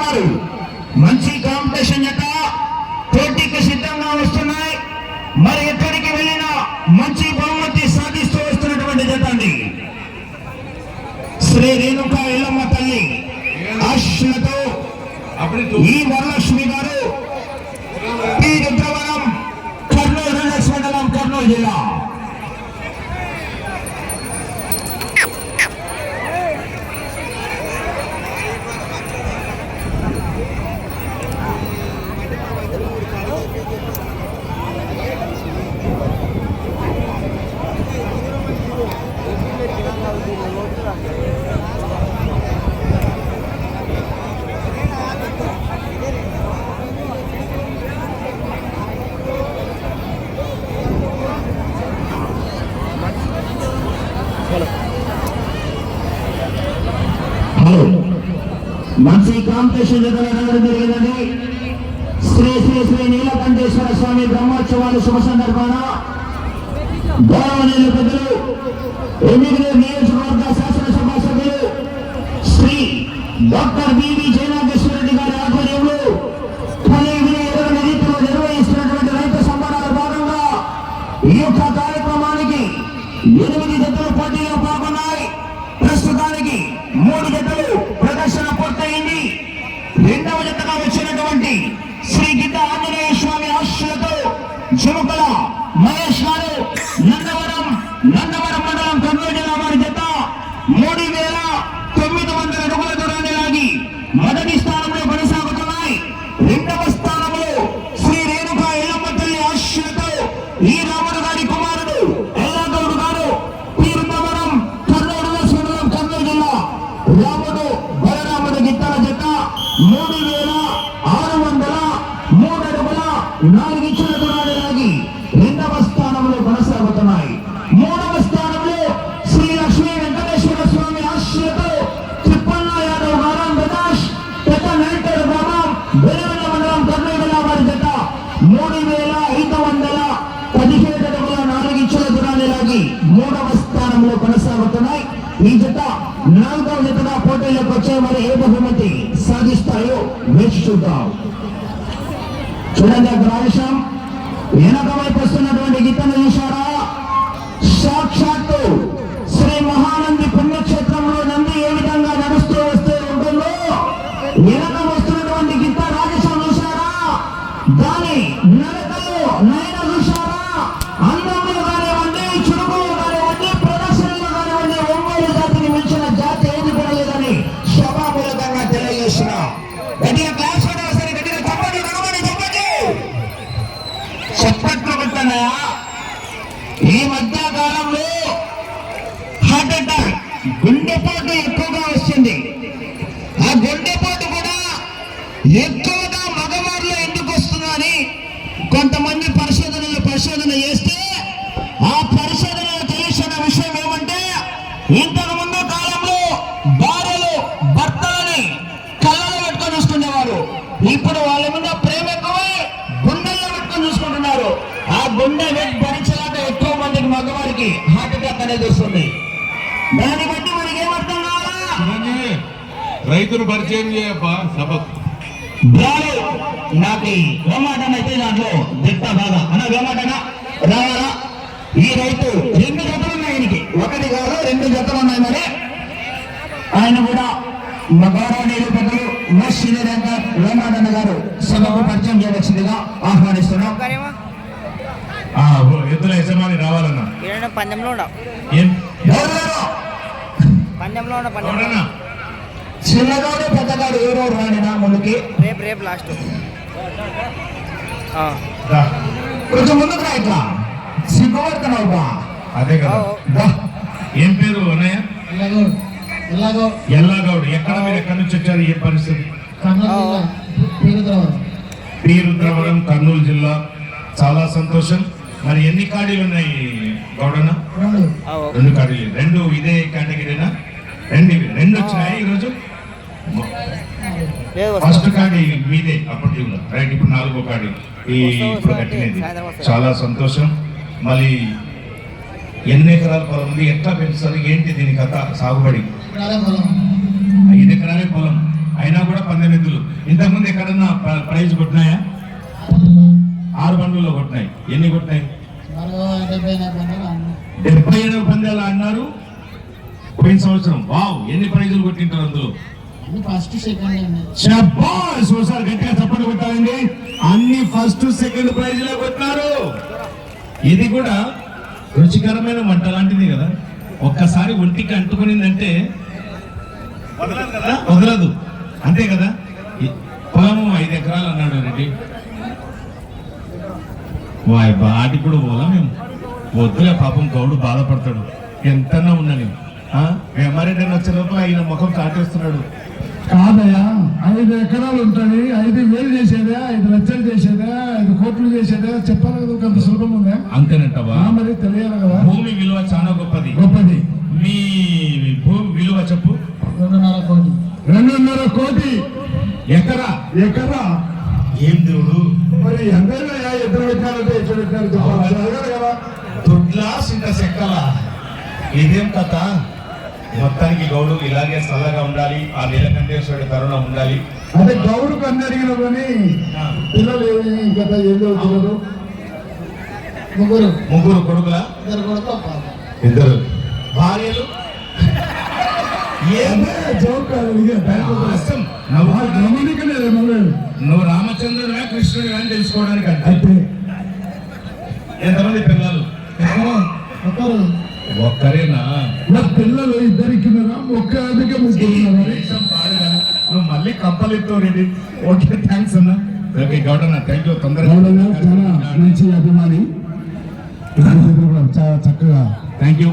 వారు. మంచి కాంపిటీషన్ జత పోటీకి సిద్ధంగా వస్తున్నాయి. మరి ఎక్కడికి వెళ్ళినా మంచి బహుమతి సాధిస్తూ వస్తున్నటువంటి జత అండి. శ్రీ మంచి కాంపిటీషన్ జరగడం జరిగిందండి శ్రీ శ్రీ శ్రీ నీలకంఠేశ్వర స్వామి బ్రహ్మోత్సవాలు శుభ సందర్భాన గౌరవనీయుల పెద్దలు ఎన్నికలు నియోజకవర్గ డాక్టర్ బివి జయనాగేశ్వర రెడ్డి గారి ఆధ్వర్యంలో పని రీతిలో నిర్వహిస్తున్నటువంటి రైతు సంబరాల భాగంగా ఈ యొక్క కార్యక్రమానికి ఎనిమిది జతలు పోటీలో పాల్గొన్నాయి. ప్రస్తుతానికి మూడు జతలు ప్రదర్శన పూర్తయింది. రెండవ జతగా వచ్చినటువంటి శ్రీ గిడ్డ ఆంజనేయ స్వామి ఆశలతో జుమకల మొదటి స్థానంలో కొనసాగుతున్నాయి. రెండవ స్థానంలో శ్రీ రేణుక ఎల్లమ్మ తల్లి ఆశలతో ఈ రాముడు గారి కుమారుడు ఎల్లాగౌడు గారు తీర్థవరం కర్నూలు కర్నూలు జిల్లా రాముడు మూడవ స్థానంలో కొనసాగుతున్నాయి. ఈ జత నాలుగవ జతగా పోటీలోకి వచ్చే మరి ఏ బహుమతి సాధిస్తాయో వేచి చూద్దాం చూడండి అక్కడ ఆయుషం వెనక వైపు వస్తున్నటువంటి గీతను చూశారా? సాక్షాత్తు శ్రీ మహానంది పుణ్యక్షేత్రంలో నంది ఏ విధంగా నడుస్తూ వస్తూ ఉంటుందో? వెనక వస్తున్నటువంటి గీత రాజేశం చూశారా? దాని నడకలో నయన ఉన్నాయా? ఈ మధ్య కాలంలో హార్ట్ అటాక్ గుండెపోటు ఎక్కువగా వస్తుంది. ఆ గుండెపోటు కూడా ఎక్కువగా మగవారిలో ఎందుకు వస్తుందని కొంతమంది పరిశోధనలు పరిశోధన చేస్తే ఆ పరిశోధనలు తెలిసిన విషయం ఏమంటే ఇంతకు ముందు కాలంలో భార్యలు భర్తలని కళ్ళలో పెట్టుకొని వస్తుండేవారు ఇప్పుడు వాళ్ళ మీద ప్రేమ ఎక్కువై గుండెల్లో పెట్టుకొని చూసుకుంటున్నారు ఆ గుండె భరించలేక ఎక్కువ మందికి మగవారికి హార్ట్ అటాక్ అనేది వస్తుంది. దాన్ని బట్టి మనకి ఏమర్థం కావాలా? రైతును పరిచయం సభకు. బ్రాలు నాకు అయితే దాంట్లో దిట్ట బాగా. అన్న వేమాటన రావాలా? ఈ రైతు రెండు జతలు ఉన్నాయి ఆయనకి ఒకటి కాదు రెండు జతలు ఉన్నాయి మరి. ఆయన కూడా మా గౌరవనీయులు పెద్దలు మోస్ట్ యాంకర్ వేమాటన్న గారు సభకు పరిచయం చేయవలసిందిగా ఆహ్వానిస్తున్నాం. ఎద్దుల యజమాని రావాలన్నా. పందెంలో ఎవరు? పందెంలో చిన్నగాడు పెద్దగాడు ఎవరెవరు రాని నా ముందుకి. రేపు రేపు లాస్ట్ రా. కొంచెం ముందుకు రా ఇట్లా. సిగ్గుపడుతున్నావు బా అదే కదా. దా. ఏం పేరు అన్నయ్య? ఎల్లాగౌడ్. ఎక్కడ మీరు? ఎక్కడి నుంచి వచ్చారు? ఏ పరిస్థితి? పేరుద్రవరం కర్నూలు జిల్లా. చాలా సంతోషం. మరి ఎన్ని ఖాళీలు ఉన్నాయి గౌడన్న? రెండు. రెండు ఖాళీలు. రెండు ఇదే కేటగిరీనా? రెండు. రెండు వచ్చినాయి ఈరోజు? ఫస్ట్ కార్డు మీదే అప్పట్లో రైట్ ఇప్పుడు నాలుగో కార్డు ఈ ఇప్పుడు కట్టినది. చాలా సంతోషం. మళ్ళీ ఎన్ని ఎకరాల పొలం ఉంది? ఎట్లా పెంచుతారు ఏంటి దీని కథ? సాగుబడి. ఐదు ఎకరాలే పొలం? అయినా కూడా పందెం ఎద్దులు. ఎన్ని ప్రైజులు కొట్టింటారు అందులో? అన్ని ఫస్ట్ సెకండ్ అండి షబాష్! ఒకసారి గట్టిగా చప్పట్లు కొట్టాలండి. అన్ని ఫస్ట్ సెకండ్ ప్రైజ్లే కొట్టినారు. ఇది కూడా రుచికరమైన వంట లాంటిది కదా. ఒక్కసారి ఒంటికి అంటుకునిందంటే వదలదు కదా? వదలదు. అంతే కదా? పొలము ఐదు ఎకరాలు అన్నాడు రెడ్డి. వాయ్ బాటి కూడా పోలా మేము? వద్దులే పాపం గౌడు బాధపడతాడు. ఎంతన్నా ఉండని వెమ్మారెడ్డి అని వచ్చే లోపల ఆయన ముఖం చాటేస్తున్నాడు కాదయ్యా ఐదు ఎకరాలు ఉంటుంది ఐదు వేలు చేసేదే ఐదు లక్షలు చేసేదే ఐదు కోట్లు చేసేదే చెప్పాలి కదా అంత సులభం ఉందా? అంతేనంటవా? మరి తెలియాలి కదా. భూమి విలువ చాలా గొప్పది. గొప్పది. మీ భూమి విలువ చెప్పు. రెండున్నర కోటి. రెండున్నర కోటి. ఎకరా? ఎకరా. ఏం దేవుడు? మరి ఎంతైనా ఎదురు పెట్టారంటే ఎట్లా పెట్టారు చెప్పాలి. కదా. దుడ్లా సింత సెక్కలా. ఇదేం కథ? మొత్తానికి గౌడు ఇలాగే చల్లగా ఉండాలి ఆ నీలకంఠేశ్వరుడి కరుణ ఉండాలి. అదే గౌడుకు అన్ని అడిగిన కానీ పిల్లలు ఏమి కదా ఏం చదువుతున్నారు? ముగ్గురు. ముగ్గురు కొడుకుల? ఇద్దరు కొడుకు ఇద్దరు. భార్యలు. నువ్వు రామచంద్రుడా కృష్ణుడు అని తెలుసుకోవడానికి అంటే ఎంతమంది పిల్లలు? ఒక్కరేనా? నా పిల్లలు ఇద్దరికి ఒక్క అదిగా ముగ్గురు మళ్ళీ కంపలెత్తో రెడీ ఓకే థ్యాంక్స్ అన్న. ఓకే గౌడ థ్యాంక్ యూ చాలా మంచి అభిమాని. చాలా చక్కగా. Thank you